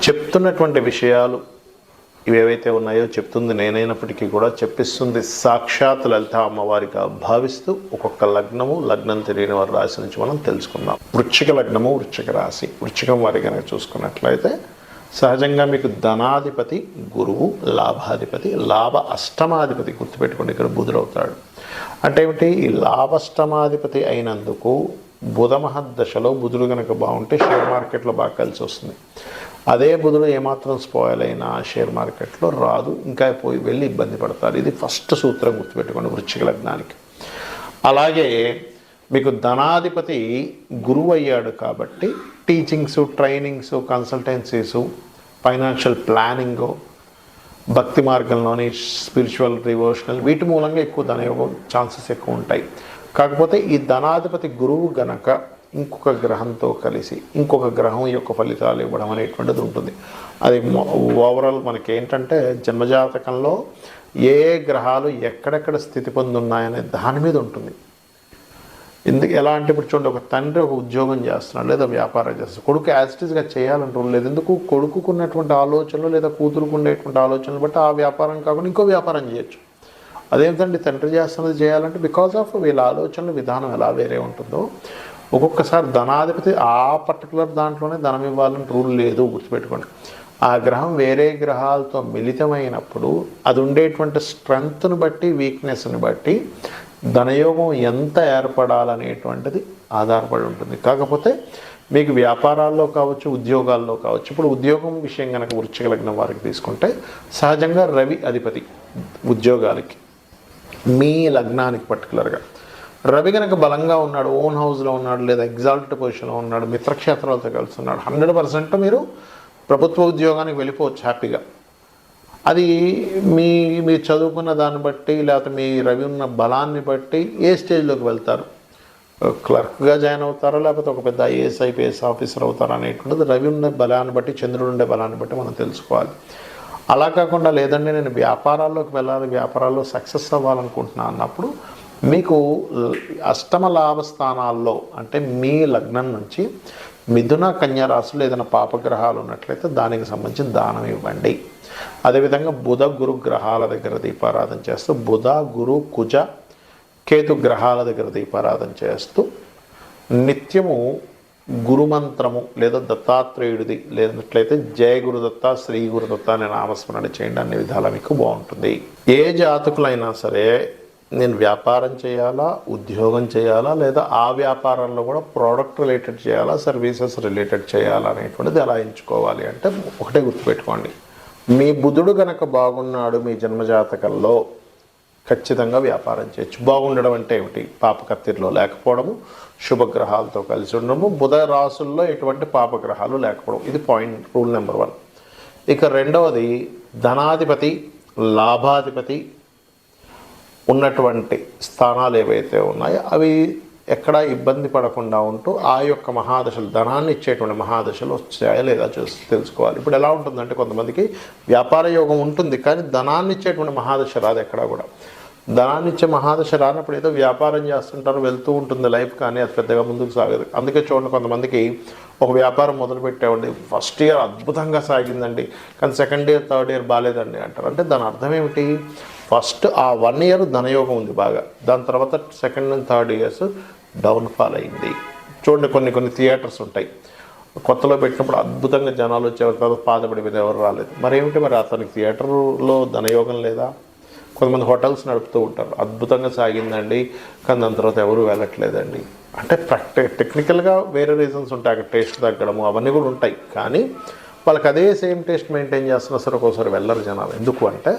చెప్తున్నటువంటి విషయాలు ఇవేవైతే ఉన్నాయో చెప్తుంది నేనైనప్పటికీ కూడా చెప్పిస్తుంది సాక్షాత్ లలిత అమ్మవారిగా భావిస్తూ ఒక్కొక్క లగ్నము లగ్నం తెలియని వారి రాశి నుంచి మనం తెలుసుకుందాం. వృచ్చిక లగ్నము వృచ్చిక రాశి. వృచ్చికం వారి కనుక చూసుకున్నట్లయితే సహజంగా మీకు ధనాధిపతి గురువు లాభాధిపతి లాభ అష్టమాధిపతి గుర్తుపెట్టుకోండి ఇక్కడ బుధుడవుతాడు అంటే ఏమిటి? ఈ లాభష్టమాధిపతి అయినందుకు బుధమహద్దశలో బుధుడు కనుక బాగుంటే షేర్ మార్కెట్లో బాగా కలిసి వస్తుంది. అదే బుధుడు ఏమాత్రం స్పాయిల్ అయినా షేర్ మార్కెట్లో రాదు ఇంకా పోయి వెళ్ళి ఇబ్బంది పడతారు ఇది ఫస్ట్ సూత్రం గుర్తుపెట్టుకోండి వృశ్చిక లగ్నానికి. అలాగే మీకు ధనాధిపతి గురువు అయ్యాడు కాబట్టి teachings trainings consultancies financial planning భక్తి మార్గంలోని స్పిరిచువల్ డివోషనల్ వీటి మూలంగా ఎక్కువ ధనయోగం ఛాన్సెస్ ఎక్కువ ఉంటాయి. కాకపోతే ఈ ధనాధిపతి గురువు గనక ఇంకొక గ్రహంతో కలిసి ఇంకొక గ్రహం యొక్క ఫలితాలు ఇవ్వడం అనేటువంటిది ఉంటుంది. అది ఓవరాల్ మనకి ఏంటంటే జన్మజాతకంలో ఏ గ్రహాలు ఎక్కడెక్కడ స్థితి పొంది ఉన్నాయనే దాని మీద ఉంటుంది. ఎందుకు ఎలా అంటే ఇప్పుడు చూడండి ఒక తండ్రి ఒక ఉద్యోగం చేస్తున్నాడు లేదా వ్యాపారం చేస్తున్నాడు. కొడుకు యాజిటీస్గా చేయాలంటూ లేదు. ఎందుకు? కొడుకుకున్నటువంటి ఆలోచనలు లేదా కూతురుకు ఉండేటువంటి ఆలోచనలు బట్టి ఆ వ్యాపారం కాకుండా ఇంకో వ్యాపారం చేయొచ్చు. అదేంటండి తండ్రి చేస్తున్నది చేయాలంటే బికాస్ ఆఫ్ వీళ్ళ ఆలోచనల విధానం ఎలా వేరే ఉంటుందో ఒక్కొక్కసారి ధనాధిపతి ఆ పర్టికులర్ దాంట్లోనే ధనం ఇవ్వాలని రూల్ లేదు గుర్తుపెట్టుకోండి. ఆ గ్రహం వేరే గ్రహాలతో మిళితమైనప్పుడు అది ఉండేటువంటి స్ట్రెంగ్త్ను బట్టి వీక్నెస్ని బట్టి ధనయోగం ఎంత ఏర్పడాలనేటువంటిది ఆధారపడి ఉంటుంది. కాకపోతే మీకు వ్యాపారాల్లో కావచ్చు ఉద్యోగాల్లో కావచ్చు ఇప్పుడు ఉద్యోగం విషయం కనుక వృక్ష లగ్నం వారికి తీసుకుంటే సహజంగా రవి అధిపతి ఉద్యోగాలకి. మీ లగ్నానికి పర్టికులర్గా. రవి కనుక బలంగా ఉన్నాడు ఓన్ హౌస్లో ఉన్నాడు లేదా ఎగ్జాల్ట్ పొజిషన్లో ఉన్నాడు మిత్రక్షేత్రాలతో కలిసి ఉన్నాడు హండ్రెడ్ పర్సెంట్ మీరు ప్రభుత్వ ఉద్యోగానికి వెళ్ళిపోవచ్చు హ్యాపీగా. అది మీ మీరు చదువుకున్న దాన్ని బట్టి లేకపోతే మీ రవి ఉన్న బలాన్ని బట్టి ఏ స్టేజ్లోకి వెళ్తారు? క్లర్క్గా జాయిన్ అవుతారా లేకపోతే ఒక పెద్ద ఐఏఎస్ ఐపీఎస్ ఆఫీసర్ అవుతారా అనేటువంటిది రవి ఉన్న బలాన్ని బట్టి చంద్రుడు ఉండే బలాన్ని బట్టి మనం తెలుసుకోవాలి. అలా కాకుండా లేదండి నేను వ్యాపారాల్లోకి వెళ్ళాలి వ్యాపారాల్లో సక్సెస్ అవ్వాలనుకుంటున్నా అన్నప్పుడు మీకు అష్టమ లాభ స్థానాల్లో అంటే మీ లగ్నం నుంచి మిథున కన్యా రాశులు ఏదైనా పాపగ్రహాలు ఉన్నట్లయితే దానికి సంబంధించిన దానం ఇవ్వండి. అదేవిధంగా బుధ గురు గ్రహాల దగ్గర దీపారాధన చేస్తూ బుధ గురు కుజ కేతు గ్రహాల దగ్గర దీపారాధన చేస్తూ నిత్యము గురుమంత్రము లేదా దత్తాత్రేయుడిది లేనట్లయితే జయ గురుదత్త శ్రీ గురుదత్త అనే నామస్మరణ చేయండి. అన్ని విధాల మీకు బాగుంటుంది. ఏ జాతకులైనా సరే నేను వ్యాపారం చేయాలా ఉద్యోగం చేయాలా లేదా ఆ వ్యాపారంలో కూడా ప్రోడక్ట్ రిలేటెడ్ చేయాలా సర్వీసెస్ రిలేటెడ్ చేయాలా అనేటువంటిది ఎలా ఎంచుకోవాలి అంటే ఒకటే గుర్తుపెట్టుకోండి. మీ బుధుడు గనక బాగున్నాడు మీ జన్మజాతకంలో ఖచ్చితంగా వ్యాపారం చేయొచ్చు. బాగుండడం అంటే ఏమిటి? పాపకత్తిరిలో లేకపోవడము శుభగ్రహాలతో కలిసి ఉండడము బుధ రాసుల్లో ఎటువంటి పాపగ్రహాలు లేకపోవడం. ఇది పాయింట్ రూల్ నెంబర్ వన్ ఇక రెండవది ధనాధిపతి లాభాధిపతి ఉన్నటువంటి స్థానాలు ఏవైతే ఉన్నాయో అవి ఎక్కడా ఇబ్బంది పడకుండా ఉంటూ ఆ యొక్క మహాదశలు ధనాన్ని ఇచ్చేటువంటి మహాదశలు వచ్చాయా లేదా చూసి తెలుసుకోవాలి. ఇప్పుడు ఎలా ఉంటుందంటే కొంతమందికి వ్యాపార యోగం ఉంటుంది కానీ ధనాన్ని ఇచ్చేటువంటి మహాదశ రాదు ఎక్కడా కూడా. ధనాన్ని ఇచ్చే మహాదశ రానప్పుడు ఏదో వ్యాపారం చేస్తుంటారు వెళ్తూ ఉంటుంది లైఫ్ కానీ అది పెద్దగా ముందుకు సాగదు. అందుకే చూడండి కొంతమందికి ఒక వ్యాపారం మొదలుపెట్టేవండి ఫస్ట్ ఇయర్ అద్భుతంగా సాగిందండి కానీ సెకండ్ ఇయర్ థర్డ్ ఇయర్ బాగాలేదండి అంటారు. అంటే దాని అర్థం ఏమిటి? ఫస్ట్ ఆ వన్ ఇయర్ ధనయోగం ఉంది బాగా. దాని తర్వాత second and third years downfall అయింది. చూడండి కొన్ని కొన్ని థియేటర్స్ ఉంటాయి. కొత్తలో పెట్టినప్పుడు అద్భుతంగా జనాలు వచ్చేవారు తర్వాత బాధపడిపోయింది ఎవరు రాలేదు. మరి ఏమిటి మరి అతనికి థియేటర్లో ధనయోగం లేదా? కొంతమంది హోటల్స్ నడుపుతూ ఉంటారు. అద్భుతంగా సాగిందండి కానీ దాని తర్వాత ఎవరు వెళ్ళట్లేదండి. అంటే ప్రాక్టి టెక్నికల్గా వేరే రీజన్స్ ఉంటాయి. అక్కడ టేస్ట్ తగ్గడము అవన్నీ కూడా ఉంటాయి. కానీ వాళ్ళకి అదే సేమ్ టేస్ట్ మెయింటైన్ చేస్తున్నా సరే ఒక్కోసారి వెళ్ళరు జనాలు. ఎందుకు అంటే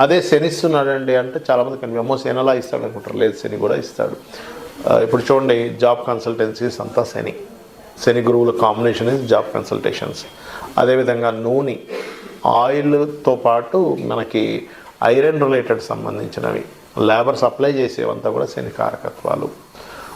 అదే శని ఇస్తున్నాడండి అంటే చాలామంది కనిపి అమ్మో శని అలా ఇస్తాడు అనుకుంటారు. లేదు శని కూడా ఇస్తాడు. ఇప్పుడు చూడండి జాబ్ కన్సల్టెన్సీస్ అంతా శని. శని గురువుల కాంబినేషన్ ఇస్ జాబ్ కన్సల్టేషన్స్. అదేవిధంగా నూనె ఆయిల్తో పాటు మనకి ఐరన్ రిలేటెడ్ సంబంధించినవి. లేబర్ సప్లై చేసేవంతా కూడా శని కారకత్వాలు.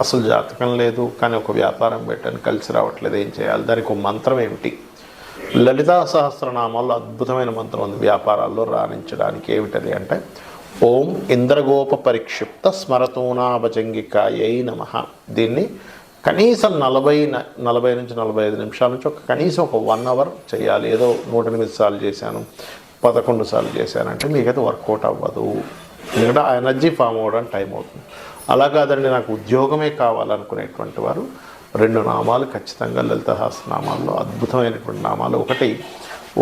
అసలు జాతకం లేదు కానీ ఒక వ్యాపారం పెట్టాను కలిసి రావట్లేదు ఏం చేయాలి? దానికి ఒక మంత్రం ఏమిటి? లలితా సహస్రనామాల్లో అద్భుతమైన మంత్రం ఉంది వ్యాపారాల్లో రాణించడానికి. ఏమిటది అంటే ఓం ఇంద్రగోప పరిక్షిప్త స్మరతూనాభజంగికాయై నమ. దీన్ని కనీసం నలభై నలభై నుంచి నలభై ఐదు నిమిషాల నుంచి ఒక కనీసం ఒక వన్ అవర్ చేయాలి. ఏదో నూట ఎనిమిది సార్లు చేశాను పదకొండు సార్లు చేశానంటే మీకైతే వర్కౌట్ అవ్వదు. ఎందుకంటే ఆ ఎనర్జీ ఫామ్ అవ్వడానికి టైం అవుతుంది. అలా కాదండి నాకు ఉద్యోగమే కావాలనుకునేటువంటి వారు రెండు నామాలు ఖచ్చితంగా లలిత నామాల్లో అద్భుతమైనటువంటి నామాలు ఒకటి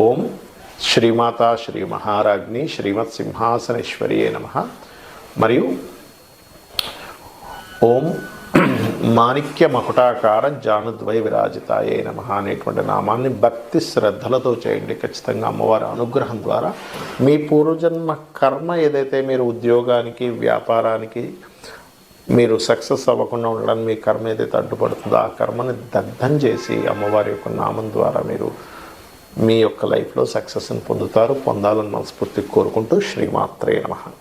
ఓం శ్రీమాత శ్రీ మహారాజ్ని శ్రీమత్ సింహాసనేశ్వరియే నమ. మరియు ఓం మాణిక్య మకుటాకార జానుద్వై విరాజితాయే నమ అనేటువంటి నామాన్ని భక్తి శ్రద్ధలతో చేయండి. ఖచ్చితంగా అమ్మవారి అనుగ్రహం ద్వారా మీ పూర్వజన్మ కర్మ ఏదైతే మీరు ఉద్యోగానికి వ్యాపారానికి మీరు సక్సెస్ అవ్వకుండా ఉండడానికి మీ కర్మ ఏదైతే అడ్డుపడుతుందో ఆ కర్మని దగ్ధం చేసి అమ్మవారి యొక్క నామం ద్వారా మీరు మీ యొక్క లైఫ్లో సక్సెస్ని పొందుతారు. పొందాలని మనస్ఫూర్తి కోరుకుంటూ శ్రీమాత్రే నమ.